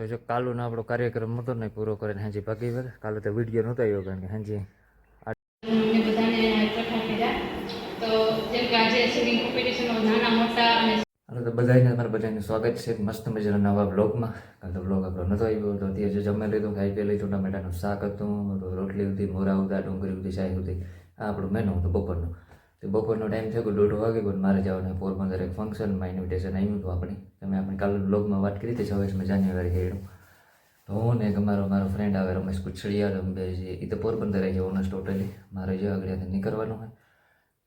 તો જો કાલુનો આપણો કાર્યક્રમ હતો ને પૂરો કરીને હાજી ભાગી વળે કાલે તો વીડિયો નહોતો આવ્યો કારણ કે હાજી અને તો બધાને તમારા બધાનું સ્વાગત છે. મસ્ત મજાના નવા બ્લોગમાં કાલ તો બ્લોગ આપણો નહોતો આવ્યો તો અત્યારે જો જમી લીધું ખાઈ પી લીધું ટમેટાનું શાક હતું રોટલી હતી મોરા હતા ડુંગળી હતી શાહી હતી. આ આપણું મેનુ હતું બપોરનું. તો બપોરનો ટાઈમ થયો દોઢ વાગે પણ મારે જવાનું પોરબંદર એક ફંક્શનમાં ઇન્વિટેશન આવ્યું હતું આપણે તમે આપણે કાલ બ્લોગમાં વાત કરી હતી, છવ્વીસમી જાન્યુઆરી હેડું તો હું ને અમારો, મારો ફ્રેન્ડ આવે, રમેશ કુછડિયા રમે છે એ તો પોરબંદર આવી જવાનું ટોટલી મારે જો આગળ નીકળવાનું હોય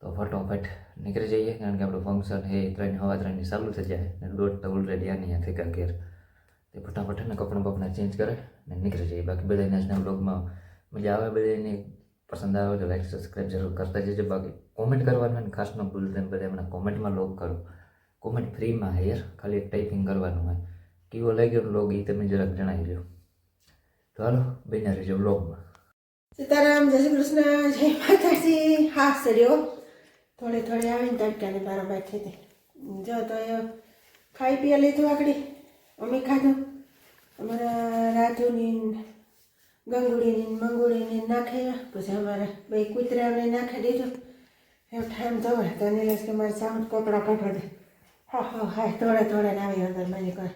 તો ફટોફટ નીકળી જઈએ, કારણ કે આપણું ફંક્શન હે ત્રણ, હવા ત્રણની ચાલુ થઈ જાય. ને દોઢ તો ઓલરેડી આની થઈ ઘેર. તે ફટાફટ ને કપડાં બપડા ચેન્જ કરે ને નીકળી જઈએ. બાકી બધા આજના બ્લોગમાં મજા આવે બધાને પસંદ આવે તો લાઈક સબસ્ક્રાઈબ જરૂર કરતા જજો. બાકી કોમેન્ટ કરવાનું અને ભૂલતા એમ બધા એમના કોમેન્ટમાં લોગ કરો. કોમેન્ટ ફ્રીમાં યાર, ખાલી ટાઈપિંગ કરવાનું હોય. કેવો લાગ્યો લોગ એ તમે જરાક જણાવી લો તો હાલો, બન્યા રહેજો બ્લોગમાં સીતારામ, જય શ્રી કૃષ્ણ, જય માતાજી. હા, સર્યો. થોડે થોડે આવીને તડકાની બારોબાર થઈ હતી જો તો એ ખાઈ પીએ લીધું આકડી. અમે ખાધું. અમારા રાજુની ગંગુડીની મંગુડીને નાખી પછી અમારા બે કૂતરાને નાખી દીધું. એમ ટાઈમ થયો તો નીલેશ કે મારે સાઉન્ડ કપડાં કાઢવા દે. હા હા હા થોડે થોડે આવી અંદર મને કહે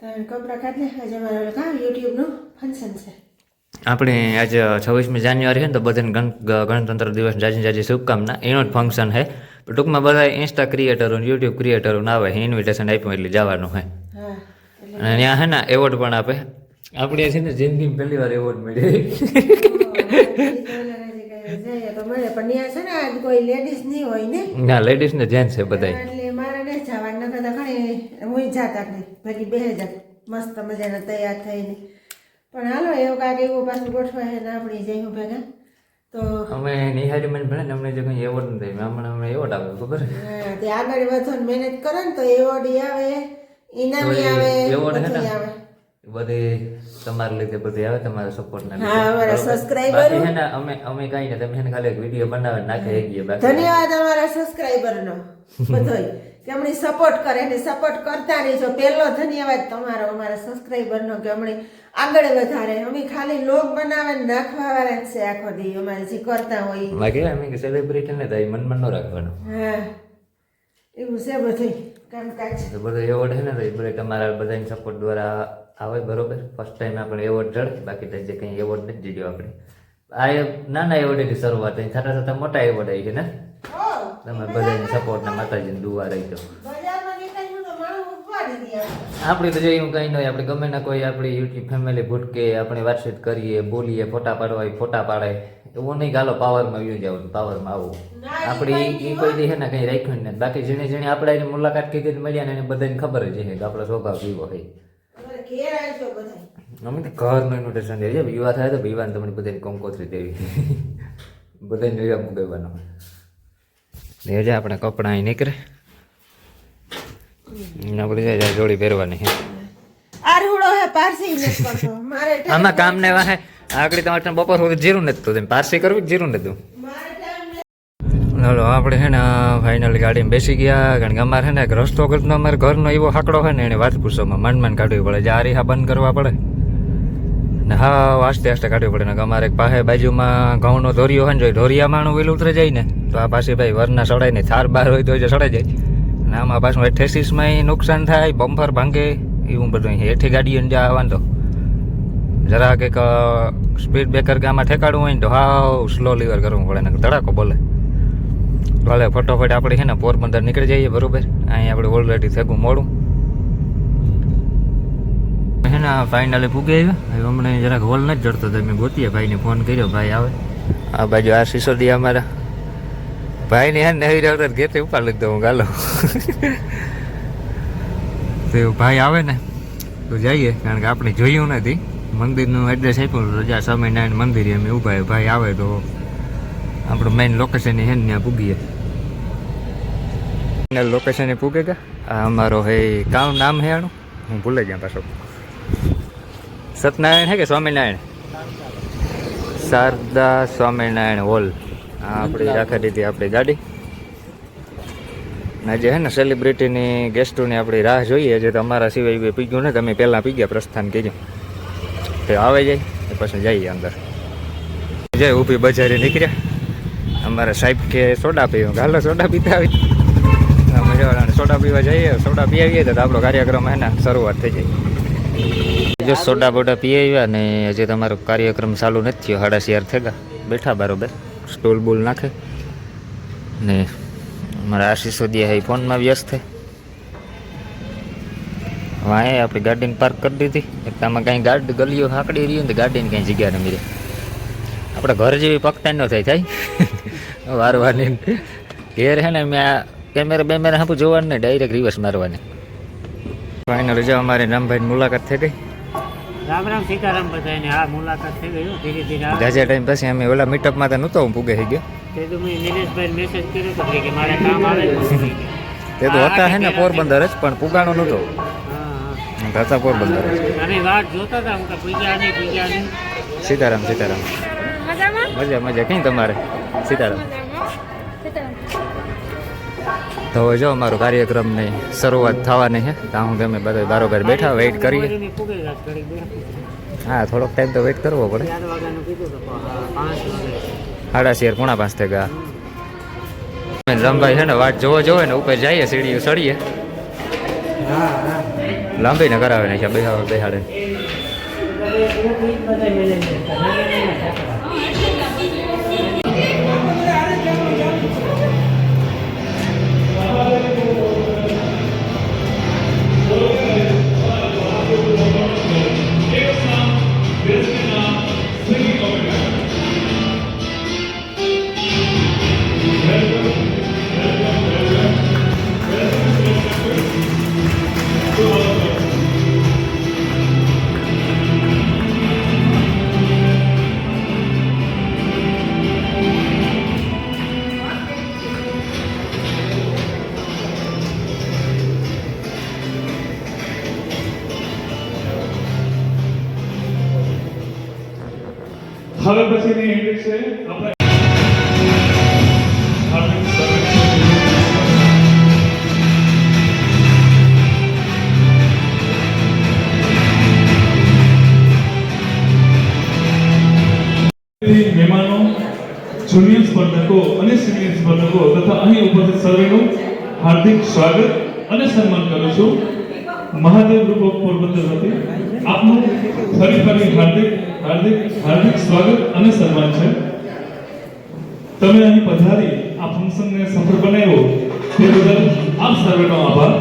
તો કપડાં કાઢી આજે મારે કાં યુટ્યુબનું ફંક્શન છે. આપણે આજે છવ્વીસમી જાન્યુઆરી છે ને તો બધાને ગણ ગણતંત્ર દિવસ જાજી જાજી શુભકામના. એનું જ ફંક્શન છે. ટૂંકમાં બધા ઇન્સ્ટા ક્રિએટરો યુટ્યુબ ક્રિએટરો આવે ઇન્વિટેશન આપ્યું એટલે જવાનું છે. અને ત્યાં છે ને એવોર્ડ પણ આપે. આપણે છે ને જિંદગી પહેલી વાર એવોર્ડ મળ્યો. છે ને આજ કોઈ લેડીઝ નહીં હોય ને જેન્ટ્સ છે બધાય. એટલે મારે નહીં જવાનું નકર તો ઘણી હું જાતા નહીં ભેગી બે જાત મસ્ત મજાના તૈયાર થઈને પણ હાલો એવું કાંઈક એવું પાછું ગોઠવાય ને આપણે જઈશું ભેગા તો અમે નિહારી મને ભણે ને અમને જો કંઈ એવોર્ડ નથી હમણાં અમને એવોર્ડ આવે ખબર? તે આગળ વધો ને મહેનત કરો ને તો એવોર્ડ આવે ઇનામી આવે એવોર્ડ છે બધું આવે. બધી તમારા લીધે બધી આવે તમારા સપોર્ટ ના હા, અમારા. બાકી છે ને અમે અમે કઈ ને તમે ને ખાલી એક વીડિયો બનાવે નાખે એક બાકી ધન્યવાદ અમારા સબસ્ક્રાઈબરનો બધોય. કે અમને સપોર્ટ કરે ને સપોર્ટ કરતા રહેજો. પહેલો ધન્યવાદ તમારો અમારા સબસ્ક્રાઈબરનો કે અમને આગળ વધારે. અમે ખાલી લોગ બનાવે નાખવા વાળા જ છે આખો દી અમારે જે કરતા હોય. લાગે અમે કે સેલિબ્રિટી ને તો મન મનમાં ન રાખવાનો. હા એવું છે બધું કામકાજ. બધો એવોર્ડ છે ને તો બધા તમારા બધાની સપોર્ટ દ્વારા આવે બરોબર. ફર્સ્ટ ટાઈમ આપણે એવોર્ડ જડે બાકી જે કંઈ એવોર્ડ નથી જીડ્યો આપણે. આ નાના એવોર્ડની શરૂઆત થઈ થતા થતા મોટા એવોર્ડ આવી છે ને? તમે બધાને સપોર્ટ ને દુવા રહી દે આપણે. તો જોઈએ કંઈ નહીં આપણે ગમે ના કોઈ આપણી યુટ્યુબ ફેમિલી ભૂટકે આપણે વાતચીત કરીએ બોલીએ ફોટા પાડવા ફોટા પાડે એવું નહીં ગાલો પાવરમાં વ્યૂ જાવ પાવરમાં આવું. આપણે એ કોઈ દે ને કંઈ રાખ્યું નહીં નથી. બાકી જેને જેને આપણે એની મુલાકાત કીધી મળ્યા ને એને બધાને ખબર જ છે કે આપણો સ્વભાવ કેવો હોય ઘેર આવજો બધાય. અમે તો ઘરનું ઇન્વિટેશન દે વિવાહ થાય તો વિવાહ તમને બધાને કંકોત્રી દેવી. બધાને વિવાહ મુકાવવાનો લેજે આપણે કપડાં અહીં નીકળે. ના બધી જાય જોડી પહેરવાની છે આરહુડો હે પારસી નથી મારે આમાં કામ ને વાહે. આગળ તમારે બપોર સુધી જીરું નથી થતું પારસી કરવી જીરું નથી મારે હાલો, આપણે છે ને ફાઇનલ ગાડીમાં બેસી ગયા, કારણ કે અમારે છે ને રસ્તો કરતો અમારે ઘરનો એવો હાકડો હોય ને એને વાત પૂછવામાં માંડ માંડ કાઢવી પડે. જે હા બંધ કરવા પડે. ને હા આસ્તે આસ્તે કાઢવી પડે. ને અમારે પાસે બાજુમાં ઘઉંનો ધોરિયો હોય ને જો માણું વેલું ઉતરે જાય ને, તો આ પાસે ભાઈ વરના સડાય ને થાર બાર હોય તો જે સડાઈ જાય. ને આમાં પાછું એઠેસીસમાં નુકસાન થાય બમ્પર ભાંગે, એવું બધું હેઠી ગાડીઓ જા તો. જરાક એક સ્પીડ બ્રેકર કે આમાં ઠેકાડવું હોય ને તો હાવ સ્લો લીવર કરવું પડે. ને ધડાકો બોલે. ભલે ફટોફટ આપણે છે ને પોરબંદર નીકળી જઈએ, બરોબર? અહીં આપણે ઓલરેડી થેગું મોડું છે ને ફાઇનલી પૂગી આવ્યા. હવે હમણાં જરાક હોલ નથી જડતો, તો મેં ગોતીએ ભાઈને ફોન કર્યો, ભાઈ આવે. આ બાજુ આ સિસોદી અમારા. ભાઈને હે ને આવી રહ્યો ઘેરથી ઉપાડ લીધો હું ગાલો તો ભાઈ આવે ને, તો જઈએ, કારણ કે આપણે જોયું નથી. મંદિરનું એડ્રેસ આપ્યું, રજા સ્વામિનારાયણ મંદિર એમ ઊભા. ભાઈ આવે તો આપણું મેઇન લોકેશન છે ને ત્યાં પૂગીએ લોકેશન પૂગે ગયા આ અમારો હે કામ નામ હે આનું? હું ભૂલે ગયા પાછો. સત્યનારાયણ હે કે સ્વામિનારાયણ? શારદા સ્વામિનારાયણ હોલ. આ આપણી રાખી દીધી આપણી ગાડી. ને જે હે ને સેલિબ્રિટીની ગેસ્ટોની આપણી રાહ જોઈએ. જે તો અમારા સિવાય પીગ્યું ને તમે પહેલાં પી ગયા, પ્રસ્થાન કીધું તે આવે જાય એ પછી જઈએ અંદર. જય, ઊભી બજારે નીકળ્યા. અમારા સાહેબ કે સોડા પીવું. ગાલો સોડા પીતા આવી અમે જવાના સોડા પીવા જઈએ, સોડા પી આવીએ તો આપણો કાર્યક્રમ હે ને શરૂઆત થઈ જાય. જો સોડા બોડા પી આવ્યા ને હજી તમારો કાર્યક્રમ ચાલુ નથી થયો, સાડા શિયાર થઈ ગયા બેઠા બરોબર. સ્ટોલ બોલ નાખે. ને મારા આશીષ સોદિયા એ ફોનમાં વ્યસ્ત છે વાંહે આપણી ગાડીને પાર્ક કરી દીધી. એટલે આમાં કાંઈ ગાડી ગલીઓ હાંકડી રહી ને તો ગાડીને કાંઈ જગ્યા ન મળે આપણે ઘર જેવી પકતા ન થાય થાય. વારવાની ઘેર હે ને મેં કેમેરા બેમેરા હાપું જોવાનું ને ડાયરેક્ટ રિવર્સ મારવાની. ફાઇનલ જો અમારી રામભાઈની મુલાકાત થઈ ગઈ. રામ રામ સીતારામ બધાને આ મુલાકાત થઈ ગઈ ધીરે ધીરે. જાજા ટાઈમ પછી અમે ઓલા મીટઅપમાં તો નહોતો હું પૂગે થઈ ગયો. તે તો મેં નિલેશભાઈ મેસેજ કર્યો તો કે મારે કામ આવે. તે તો હતા હે ને પોરબંદર જ પણ પુગાણો નહોતો. હા, હા. હતા પોરબંદર અને વાત જોતા હતા હું કે પૂજા નહીં પૂજા નહીં. સીતારામ સીતારામ. મજા મજા કઈ તમારે? સીતારામ. તો હવે જો અમારો કાર્યક્રમની શરૂઆત થવાની છે. ત્યાં હું તમે બધા બારોબાર બેઠા વેઇટ કરીએ. હા, થોડોક ટાઈમ તો વેઇટ કરવો પડે. સાડા શેર પોણા પાંચ થઈ ગયા. રામભાઈ છે ને વાટ જોવો જોવે ને ઉપર જઈએ, સીડીઓ ચડીએ લાંબીને કરાવે ને બેહાડે બેહાડે. મહેમાનો જુનિયર સ્પર્ધકો અને સિનિયર સ્પર્ધકો તથા અહીં ઉપસ્થિત સર્વેનું હાર્દિક સ્વાગત અને સન્માન કરું છું. મહાદેવ રૂપક પોરબંદર વતી આપનું ફરી ફરી હાર્દિક હાર્દિક હાર્દિક સ્વાગત અને સન્માન છે. તમે અહીં પધારી આ ફંક્શનને સફળ બનાવ્યો, તે બદલ આપ સર્વેનો આભાર.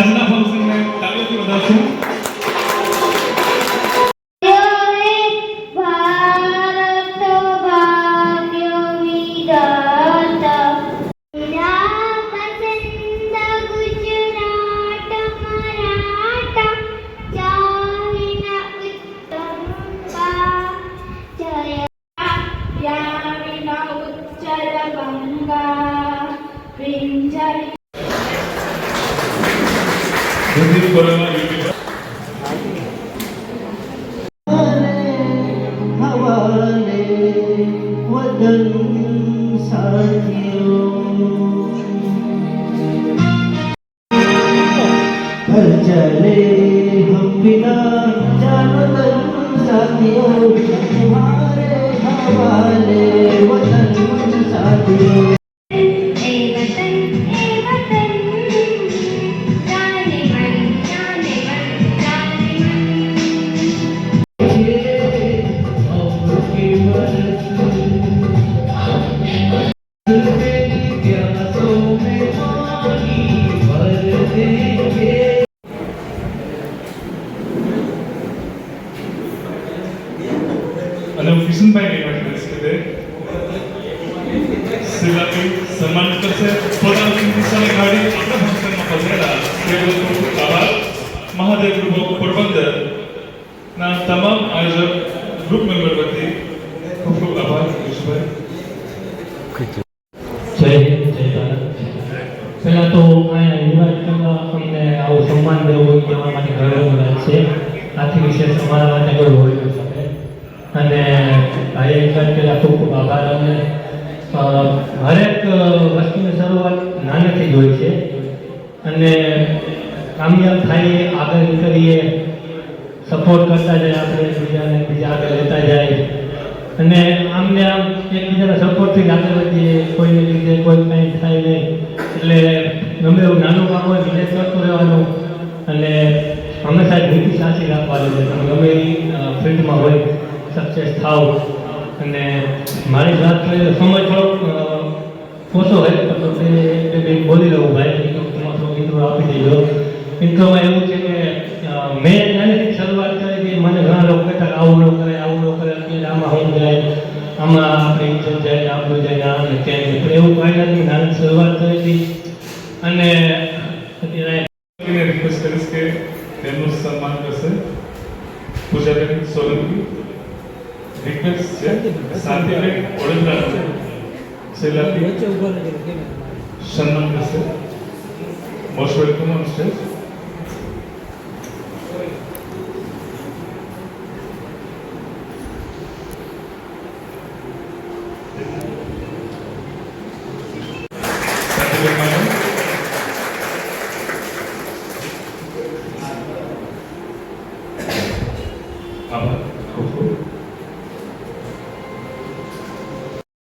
આજના ફંક્શનને તાળીઓથી વધારશું ભારત Inclusive, foram આભાર મહાદેવ ગ્રુપ પોરબંદર ના તમામ આયોજક ગ્રુપ મેમ્બર વતી ખૂબ ખૂબ આભાર કિશનભાઈ જય જય ભારત પહેલા તો અહીંયા યુવા અમને આવું સન્માન દેવું હોય કે અમારા માટે ગૌરવની છે. આથી વિશેષ અમારા માટે કોઈ હોઈ ન શકે અને ભાઈ એક વાત પહેલાં ખૂબ ખૂબ આભાર અને અ, હરેક વસ્તુની શરૂઆત નાનેથી જ હોય છે અને કામયાબ થાય આગળ નીકળીએ સપોર્ટ કરતા જાય આપણે બીજાને બીજા આગળ લેતા જાય. અને આમને આમ એકબીજાના સપોર્ટથી જ આગળ વધીએ કોઈને લીધે કોઈ કંઈ થાય નહીં. એટલે ગમે એવું નાનું કામ હોય મેનેજ કરતું રહેવાનું. અને હંમેશા નીતિ સાચી રાખવાની છે. તમે ગમે એ ફિલ્ડમાં હોય સક્સેસ થાવ. અને મારી વાત કરીએ સમય થોડોક ઓછો હોય તો બે બે બોલી લઉં ભાઈ. તમારો ઇન્ટ્રો આપી દેજો. ઇન્ટ્રોમાં એવું છે કે મેં નાનેથી શરૂઆત કરી હતી મને ઘણા આવડો કે આવું ન કરે આવું ન કરે અત્યારે આમાં હું જાય આમાં આપણે ઇજ્જત જાય આપણું જાય આમ ને તેમ ને. પણ એવું કાંઈ નથી નાની શરૂઆત થઈ હતી. અને અત્યારે રિક્વેસ્ટ કરીશ કે તેમનું સન્માન કરશે. પૂજાબેન સોલંકી રિક્વેસ્ટ છે. શાંતિબેન છે. છેલ્લાથી સન્માન કરશે. Most welcome on stage Shantiben madam. આભાર ખૂબ ખૂબ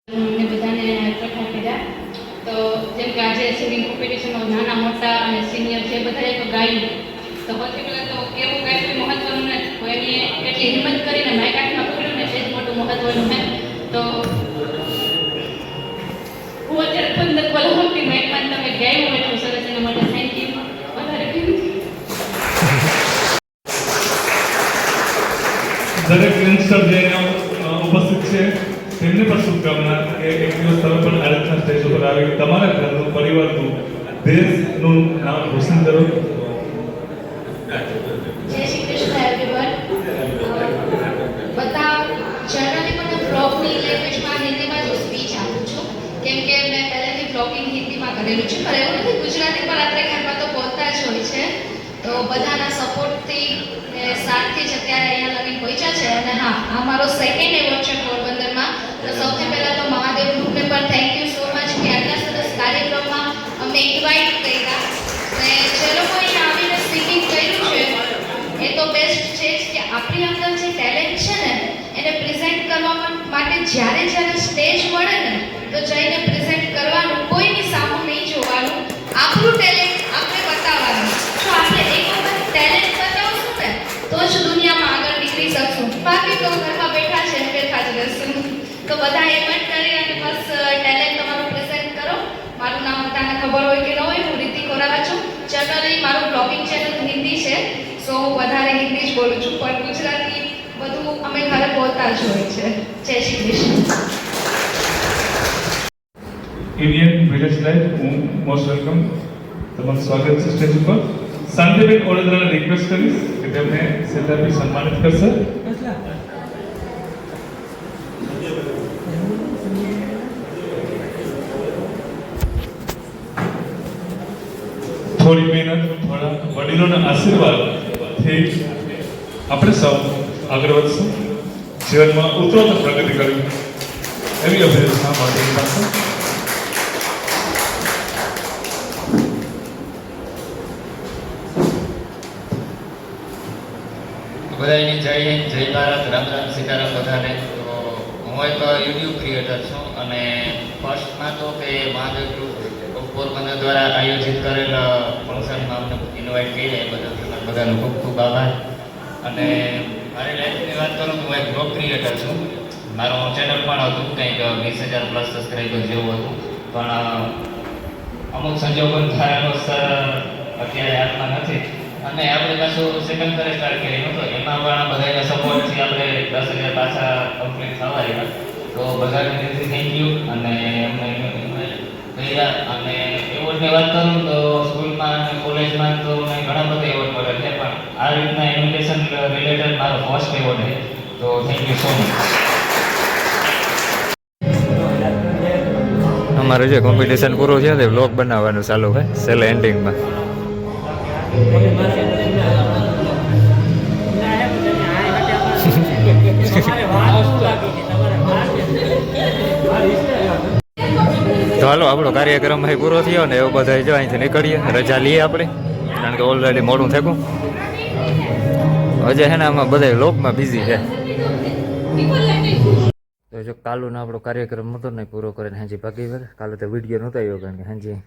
અમને બધાને એકઠા કર્યા તો જેમ કે આજે સિંગિંગ કોમ્પિટિશનો નાના મોટા અને સિનિયર છે બધાએ તો ગાયું તો સૌથી પહેલાં તો કેવું ગાયું એ મહત્વનું નથી કોઈની એટલી હિંમત કરીને માઇક હાથમાં પકડ્યું ને એ જ મોટું મહત્વનું છે તો હું અત્યારે ખુદ નથી બોલાવતી માઇકમાં તમે ગાયું એટલું સરસ એના માટે થેન્ક યુ વધારે કીધું દરેક યંગસ્ટર જે ઉપસ્થિત છે તેમને પણ શુભકામના કે એક દિવસ તમે પણ આરાધના સ્ટેજ ઉપર આવી તમારા ઘરનું પરિવારનું દેશનું નામ રોશન કરો જય મેં પહેલેથી બ્લોગિંગ કરેલું છે, પણ એવું નથી, ગુજરાતી પણ આપણે ઘરમાં તો બોલતા જ હોય છે. તો બધાના સપોર્ટથી ને સાથથી જ અત્યારે અહીંયા લગીન પહોંચ્યા છે અને હા, આ મારો સેકન્ડ એવોર્ડ છે પોરબંદરમાં. તો સૌથી પહેલાં તો મહાદેવ ગ્રુપને પણ થેન્ક યુ સો મચ કે આટલા સરસ કાર્યક્રમમાં અમને ઇન્વાઇટ કર્યા. ને જે લોકો અહીંયા આવીને સ્પીકિંગ કર્યું છે, એ તો બેસ્ટ છે જ કે આપણી અંદર જે ટેલેન્ટ છે ને, એને પ્રેઝેન્ટ કરવા માટે જ્યારે જ્યારે સ્ટેજ મળે ને, તો જઈને પ્રેઝેન્ટ કરવાનું, કોઈની સામું નહીં જોવાનું. આપણું ટેલેન્ટ આપણે બતાવવાનું જો આપણે એક વખત ટેલેન્ટ બતાવશું ને તો જ દુનિયામાં આગળ નીકળી શકશું બાકી તો ઘરમાં બેઠા છે ને બેઠા જ રહેશું તો બધા એમ જ કરી અને બસ ટેલેન્ટ તમારું પ્રેઝન્ટ કરો મારું નામ બધાને ખબર હોય કે ન હોય હું રીતિ કોરાવા છું જનરલી મારું બ્લોગિંગ ચેનલ હિન્દી છે સો હું વધારે હિન્દી જ બોલું છું, પણ ગુજરાતી બધું અમે ઘરે બોલતા જ હોય છે. જય Shri Krishna. Indian village life હું મોસ્ટ વેલકમ તમારું સ્વાગત છે સ્ટેજ ઉપર. શાંતિબેન ઓળદરાને રિક્વેસ્ટ કરીશ કે તેમને સેલાપી સન્માનિત કરશે. થોડી મહેનત, થોડા વડીલોના આશીર્વાદથી આપણે સૌ આગળ વધશું. જીવનમાં ઉત્તરોત્તર પ્રગતિ કરવી. એવી અભિલાષા માટે પાસે બધાને જય હિન્દ, જય ભારત, રામ રામ સીતારામ બધાને. તો હું એક યુટ્યુબ ક્રિએટર છું અને ફર્સ્ટમાં તો કે મહાદેવ ગ્રુપ પોરબંદર દ્વારા આયોજિત કરેલ ફંક્શનમાં અમને ઇન્વાઇટ કરી એ બદલ તમારા બધાનો ખૂબ ખૂબ આભાર. અને મારી લાઈફની વાત કરું તો હું એક બ્લોગ ક્રિએટર છું. મારું ચેનલ પણ હતું, કંઈક વીસ હજાર પ્લસ સબસ્ક્રાઈબર જેવું હતું. પણ અમુક સંજોગો કારણોસર અત્યારે હાથમાં નથી. અને આપણે પાછું સેકન્ડ કરે સ્ટાર્ટ કર્યું હતું એમાં પણ બધાના સપોર્ટથી આપણે દસ હજાર પાછા કમ્પ્લીટ થવા આવ્યા. તો બધાને થેન્ક યુ અને અમને અમારે જે કોમ્પિટિશન પૂરું છે તે બ્લોગ બનાવવાનું ચાલુ છે છેલ્લે એન્ડિંગમાં તમારે હાલો, આપણો કાર્યક્રમ અહીં પૂરો થયો ને એવું બધા જો અહીંથી નીકળીએ. રજા લઈએ આપણે, કારણ કે ઓલરેડી મોડું થયું. હજે હે ને આમાં બધા લોકમાં બિઝી છે. તો જો કાલુનો આપણો કાર્યક્રમ હતો ને પૂરો કરીને હાજી ભાગી વાર કાલે તો વીડિયો નહોતો આવ્યો, કારણ કે હાજી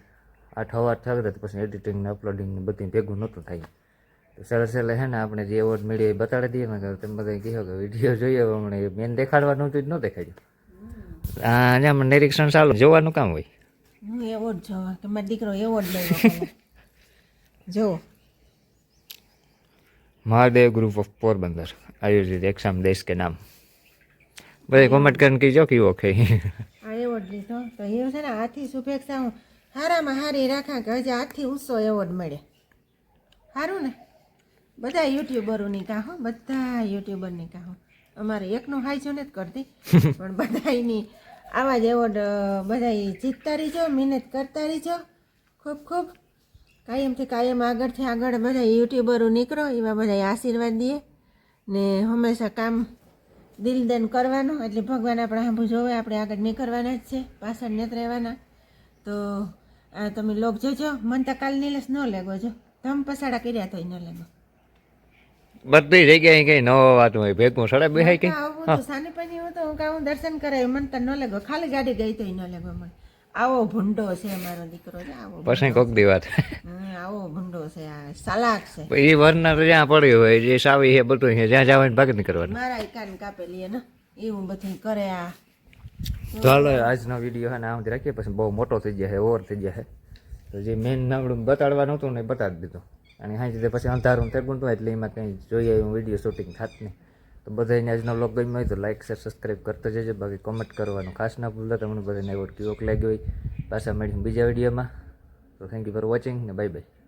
આઠ વાત થયા તો પછી એડિટિંગ ને અપલોડિંગ ને બધી ભેગું નહોતું થાય. તો સરસ સહેલા હે ને આપણે જે એવોર્ડ મળ્યો એ બતાડી દઈએ ને તમે બધા કહો કે વીડિયો જોઈએ, હમણાં મેન દેખાડવાનું હતું જ ન દેખાડ્યું આમ નિરીક્ષણ ચાલુ. જોવાનું કામ હોય. હું એવો જ જોવા. કે મારો દીકરો એવો જ લઈ જો Mahadev group of Porbandar. Ayurveda exam દેશ કે નામ. બધા કોમેન્ટ કરીને કહીજો કે. ઓકે આ એવોર્ડ લીધો. તો એ છે ને હાથી શુભેચ્છા હું હારામાં હારી રાખા કે હજી હાથી ઉત્સવ એવોર્ડ મળે. સારું ને? બધા યુટ્યુબરોની કાં હો? બધા યુટ્યુબરની કાં હો? અમારે એકનું હાઈજો નથી કરતી. પણ બધાની આવા જ એવોર્ડ બધા જીતતા રહીજો મહેનત કરતા રહીજો. ખૂબ ખૂબ. કાયમથી કાયમ આગળથી આગળ બધા યુટ્યુબરો નીકળો એવા બધા આશીર્વાદ દઈએ. ને હંમેશા કામ દિલદાન કરવાનું એટલે ભગવાન આપણે સાંભળું જોવે આપણે આગળ નીકળવાના જ છે પાછળ નથી રહેવાના. તો આ તમે લોક જોજો મન તો કાલ નીલેશ ન લેગો જો. ધમ પસાડા કર્યા તોય ન લેગો બધી જગ્યાએ કઈ નવા વાત હોય ભેગું સડે બેહાય કઈ? તો સાની પાની હું તો હું કાં દર્શન કરાય મન તો ન લેગો. ખાલી ગાડી ગઈ તોય ન લેગો મને આવો ભૂંડો છે મારો દીકરો છે આવો પછી કોક દી વાત આવો ભૂંડો છે આ સલાક છે. એ વરના તો જ્યાં પડ્યું હોય જે સાવી છે બધું છે જ્યાં જવાનું ભાગ નહીં કરવાનું. મારા કાન કાપેલી ને. એવું બધું કરે આ. ચાલો આજનો વીડિયો હે ને આમ રાખીએ. પછી બહુ મોટો થઈ જાય ઓવર થઈ જાય તો જે મેન નામડું બતાડવાનું હતું ને બતાવી બતાડી દીધું. અને હા રીતે પછી અંધારું થઈ ગુંટું એટલે એમાં કંઈ જોઈએ એવું વીડિયો શૂટિંગ થાત નહીં. તો બધાને આજનો બ્લોગ ગમ્યો હોય તો લાઈક શેર સબસ્ક્રાઈબ કરતો જજો. બાકી કોમેન્ટ કરવાનું ખાસ ના ભૂલતા. તમને બધાને એવોર્ડ કેવોક લાગ્યો હોય. પાછા મળીને બીજા વિડીયોમાં. તો થેન્ક યુ ફોર વોચિંગ ને બાય બાય